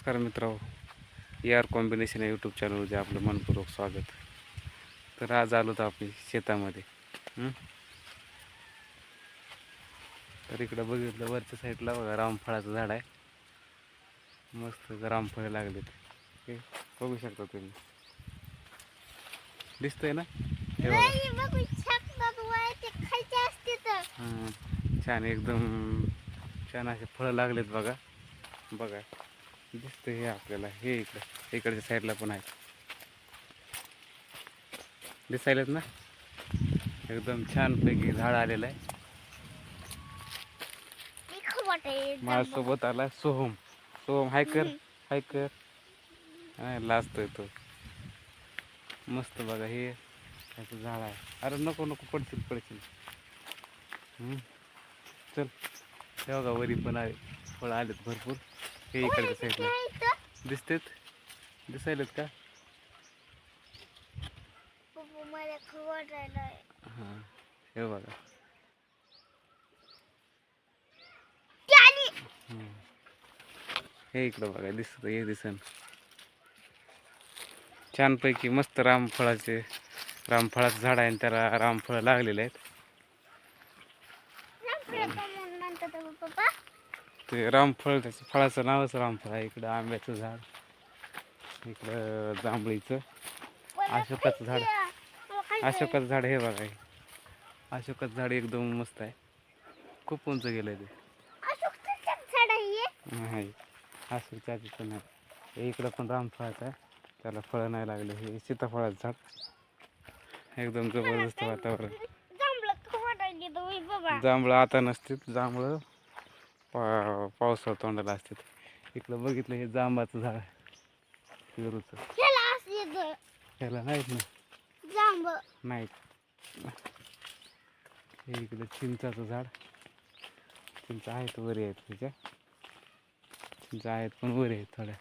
नमस्कार मित्र A R combination या यूट्यूब चॅनलमध्ये आपलं मनपूर्वक स्वागत. तर आज आलो तर आपली शेतामध्ये? तर इकडं बघितलं वरच्या साईडला बघा रामफळाचं झाड आहे. मस्त रामफळे लागलेत. हे बघू शकता तुम्ही. दिसतंय ना? हे हां छान एकदम छान असे फळं लागलेत बघा. बघा. दिसतं हे आपल्याला. हे इकडं इकडच्या साईडला पण आहे. दिसायलेत ना? एकदम छानपैकी झाड आलेलं आहे. माझ्यासोबत आला सोहम. सोहम हाय कर हाय कर. लाजतोय तो. मस्त बघा हे याचं झाड आहे. अरे नको नको पडशील पडशील. हम्म. चल हे बघा वरी पण आहे. फळं आलेत भरपूर. हे इकडच्या साईडला दिसतेत? दिसायलेत का? हां हे बघा. हे इकडं बघा दिसत हे दिसन. छानपैकी मस्त रामफळाचे रामफळाचं झाड आहे आणि त्याला रामफळं लागलेले आहेत. ते रामफळ त्याचं फळाचं नावच रामफळ आहे इकडं आंब्याचं झाड. इकडं जांभळीचं. अशोकाचं झाड. अशोकाचं झाड हे बघा. अशोकाचं झाड एकदम मस्त आहे. खूप उंच गेलं ते. हे. नाही अशोकच्या पण आहे हे इकडं पण रामफळाचं आहे. त्याला फळं नाही लागले. हे सीताफळाचं झाड. एकदम जबरदस्त वातावरण. तिथं, जांभळं आता नसतील. जांभळं पा पावसाळ्यात तोंडाला असतात इकडं बघितलं हे जांबाचं झाड पेरूचं. ह्याला नाहीत ना. जांभ नाहीत. हे इकडं चिंचाचं झाड. चिंच आहेत वरी आहेत त्याच्या. चिंच आहेत पण वरी आहेत थोड्या.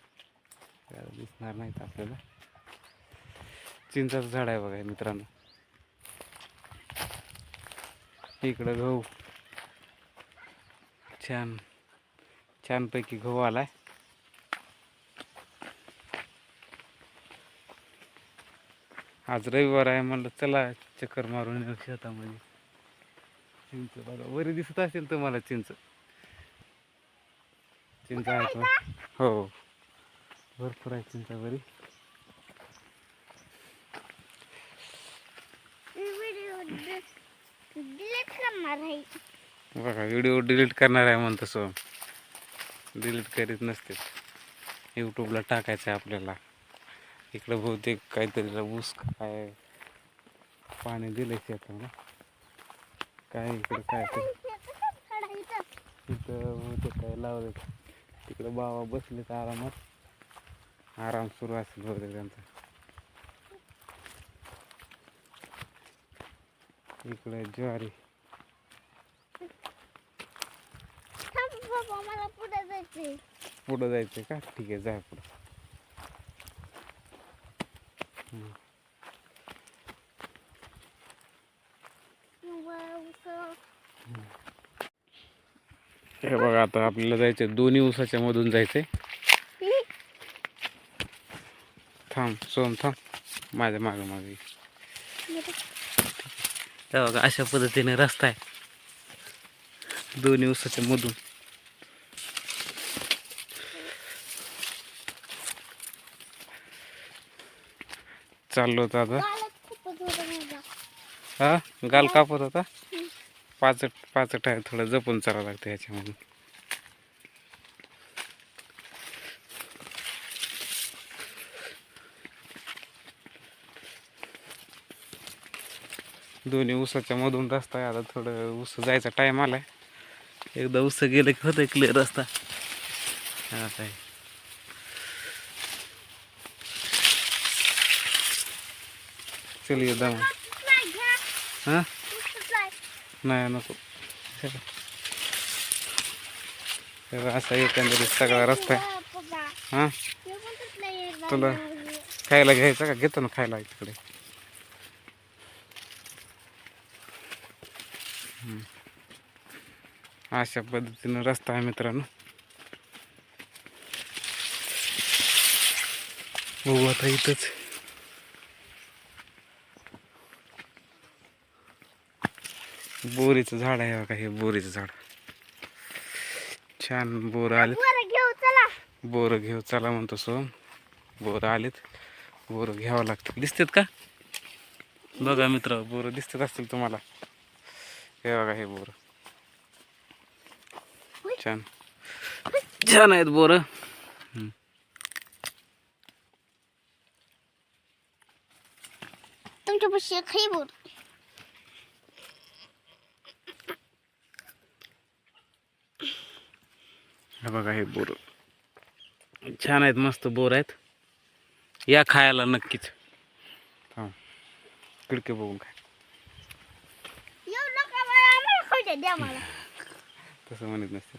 दिसणार नाहीत आपल्याला. चिंचाचं झाड आहे बघा मित्रांनो. इकडं गहू. छान छानपैकी गहू आलाय. आज रविवार आहे म्हणलं चला चक्कर मारून येऊ शेतामध्ये. चिंच बघा वरी दिसत असेल तुम्हाला चिंच. चिंच आहे का? हो. भरपूर आहे चिंच वरी. व्हिडिओ बघा व्हिडिओ डिलीट करणार आहे म्हणतो सो. डिलीट करीत नसते. यूट्यूबला टाकायचं आहे आपल्याला. इकडं बहुतेक काहीतरी ऊस काय पाणी दिलं शेताला. काय इकडं काय इथं. तिथं बहुतेक काय लावलं तिकडं बाबा बसले तर आरामात. आराम सुरू असेल बहुतेक त्यांचा. इकडं ज्वारी. मला पुढे जायचंय. पुढं का? ठीक आहे जाय पुढं. हे बघा आता आपल्याला जायचं दोन्ही ऊसाच्या मधून जायचंय. थांब सोम थांब. माझ्या मागं मागे. हे बघा अशा पद्धतीने रस्ता आहे. दोन्ही ऊसाच्या मधून. चाललो होतो आता. हा? गाल कापत होता? पाचट पाचट आहे थोडं जपून चालावं लागतं ह्याच्यामधून दोन्ही ऊसाच्या मधून रस्ता आहे आता थोडं ऊस जायचा टाईम आलाय. एकदा ऊस गेलं की होतं क्लिअर रस्ता. हा चल ये दम. Subscribe हां? नाही नको. तेव्हा असा एकंदरीत सगळा रस्ता आहे. बा- हां? तुला खायला घ्यायचं का? घेतो ना खायला तिकडे अशा पद्धतीनं रस्ता आहे मित्रांनो. बघू आता इथंच. बोरीचं झाड आहे बघा हे बोरीचं झाड. छान बोर आलेत. बरं घेऊ चला. बोर म्हणतो सोम. बोर आलेत. बोर घ्यावं लागतं. दिसतात का? बघा मित्र बोर दिसतात असतील तुम्हाला. हे बघा हे बोर. छान. छान आहेत बोर. तुमच्या पशी एक खाई बोल हे बघा हे बोर. छान आहेत मस्त बोर आहेत. या खायला नक्कीच. हा खिडकी बघून खाय तसं म्हणत नसते.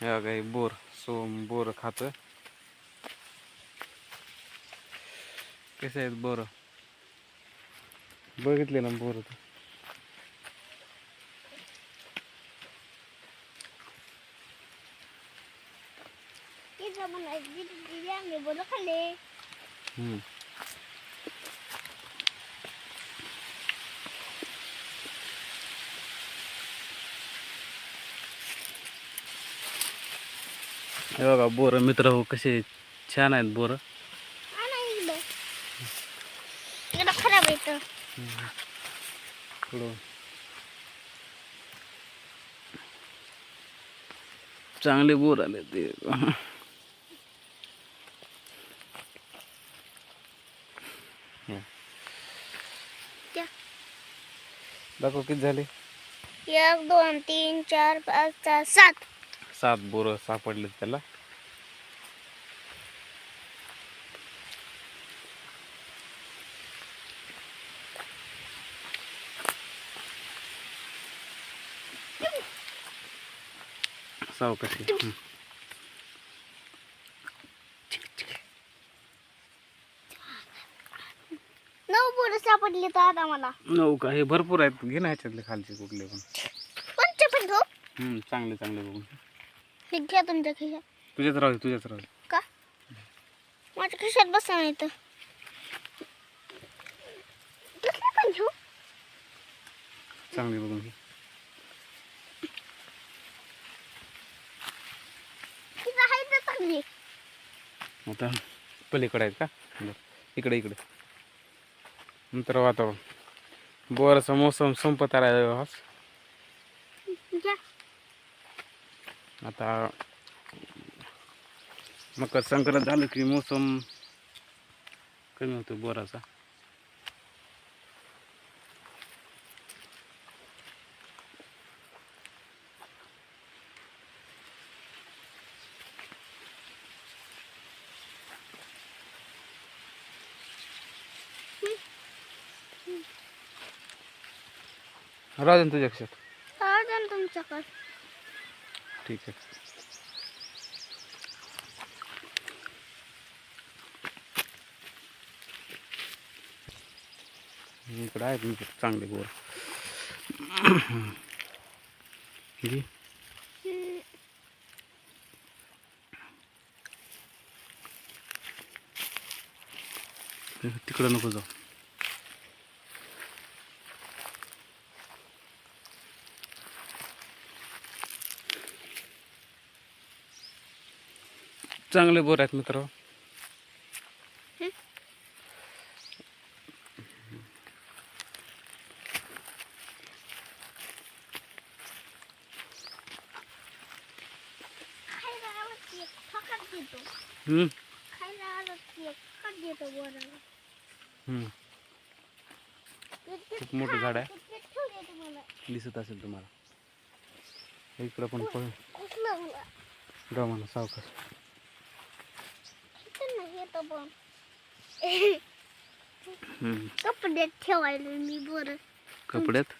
हे बघा हे बोर सोम बोर खात कसे आहेत बोर? बघितले ना बोर तिथं म्हणा दिदी आम्ही बोल खाल्ले हम्म. हे बघा बोर मित्र हो कसे छान आहेत बोर आणा इकडं इकडं खराब येतं थोडं चांगले बोर आले ते दाखव किती झाले? एक दोन तीन चार पाच सहा सात. सात बोर सापडले त्याला. सावकाशी हं. नऊ सापडली तर आता मला. नऊ का? हे भरपूर आहेत. घे ना ह्याच्यातले खालचे कुठले पण. कोणते पण घेऊ. हं, चांगले चांगले बघून. हे घ्या तुमच्या खिशात. तुझ्याच राहू दे, तुझ्याच राहू दे. का? माझ्या खिशात बसा नाही तर. दुसरे पण घेऊ. चांगले बघून घे. तिथं आहे तर चांगली. आता पलीकडे आहेत का? बरं. इकडे इकडे. नंतर वातावरण. बोराचा मोसम संपत आला आहे आज. घ्या आता मकर संक्रांत झालं की मोसम कमी होतो बोराचा. राहू दे ना तुझ्या लक्षात काय तुमच्याकडे. ठीक आहे. इकडं आहेत मी चांगले घे. तिकडं नको जाऊ चांगले बोर आहेत मित्र खायला आलं की एक फकाट देतो हम्म, खायला आलं की एक फकाट देतो बोराला हम्म. इतके खूप मोठं झाड आहे. दिसत असेल तुम्हाला. इकडं पण गव्हाणं सावकाश येतं. कपड्यात ठेवायला मी बरं. कपड्यात.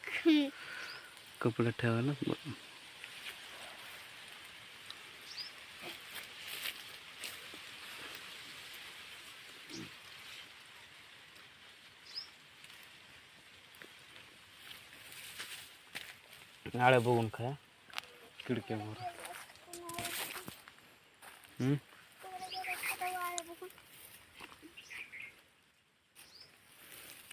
कपड्यात ठेवायला. आळ्या बघून खाया. खिडक्यावर हम्म? तिकडे गेलं आता वाळा बघून. खिडकी आहेत बोर ते आहे तर नाही. इकडे गेलं थोडंसं माझं नाव. चल पास झाले का हो सोम हो चल एक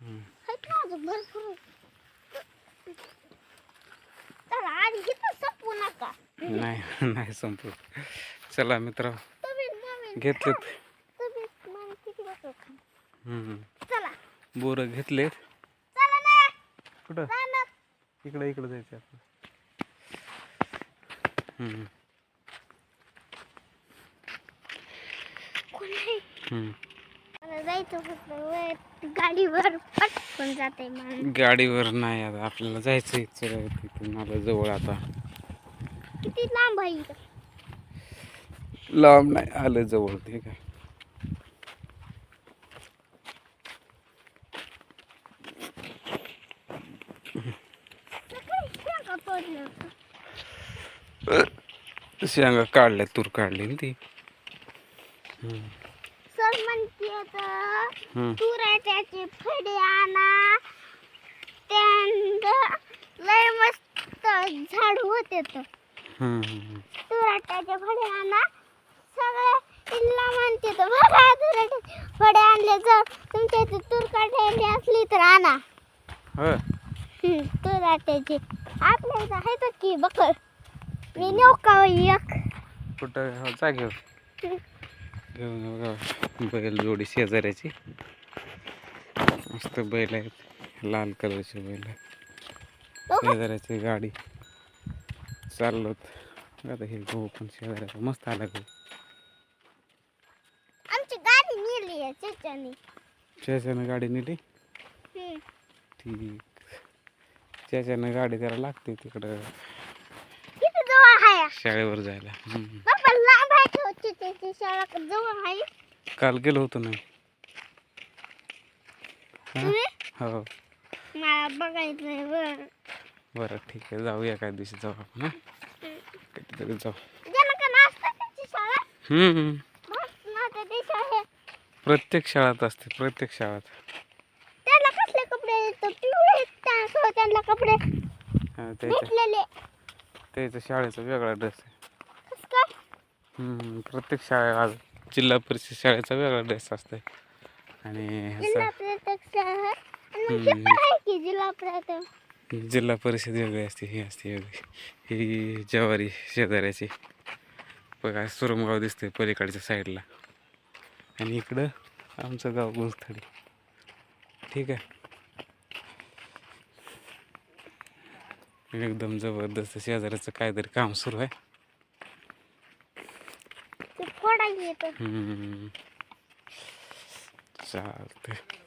हम्म. आहेत भरपूर चला आधी घेतलं संपू नका. नाही नाही संपू. चला मित्र. घेतलेत. बोरं घेतलेत कुठं? इकडं इकडं जायचं वर गाडीवर पटकन जाते मला गाडीवर नाही आता आपल्याला जायचं तिथून मला जवळ आता. किती लांब आहे? लांब नाही आलं जवळ ठीक आहे. शेंगा काढल्या तूर काढली ना ती. सर म्हणते. तुराट्याचे फडे आणा त्यांना लय मस्त झाड होते. तुराट्याचे फडे आणा सगळे इल्ला म्हणते तर बघा तुराट्याचे फडे आणले जर तुमच्या इथे तूर काढायची असली तर आणा हम्म, तुराट्याचे. आपल्या इथं आहे तर की बकळ मी नेऊ का एक. कुठं? हो, जा घेऊ. घेऊन येऊ? बैल जोडी शेजाऱ्याची. मस्त बैल आहेत. लाल कलरची बैल आहेत. शेजाऱ्याची गाडी. चाललो आता हे गहू पण शेजाऱ्याचा. मस्त आला गहू. आमची गाडी नेली आहे गाडी नेली? हम्म. ठीक. त्याच्यानं गाडी त्याला लागते तिकडं. शाळेवर जायला. हम्म. काल गेलो होतो ना. हा? तुम्ही? हो. मला बरं. बरं ठीक आहे. जाऊया काय दिवशी जाऊ आपण हा? कधीतरी जाऊ. ज्याला का नाचता त्याची शाळा? हम्म. मस्त नाचते ती शाळा प्रत्येक शाळात असते प्रत्येक शाळात त्याला कसले कपडे येतात त्या त्यांना कपडे. हा, त्याच्या भेटलेले त्याच्या शाळेचा वेगळा ड्रेस आहे. कसं काय? हम्म, प्रत्येक शाळा आज जिल्हा परिषद शाळेचा वेगळा ड्रेस असते आणि जिल्हा ह्याचा प्रत्येक शाळा आणि मग हे हम्म. पण आहे की जिल्हा प्रत्येक? जिल्हा परिषद वेगळी असते ही असते वेगळी. ही जवारी शेजाऱ्याची. बघा सुरमगाव दिसते पलीकडच्या साईडला आणि इकडं आमचं गाव गुंजथडी ठीक आहे? एकदम जबरदस्त शेजाऱ्याचं काहीतरी काम सुरू आहे. ते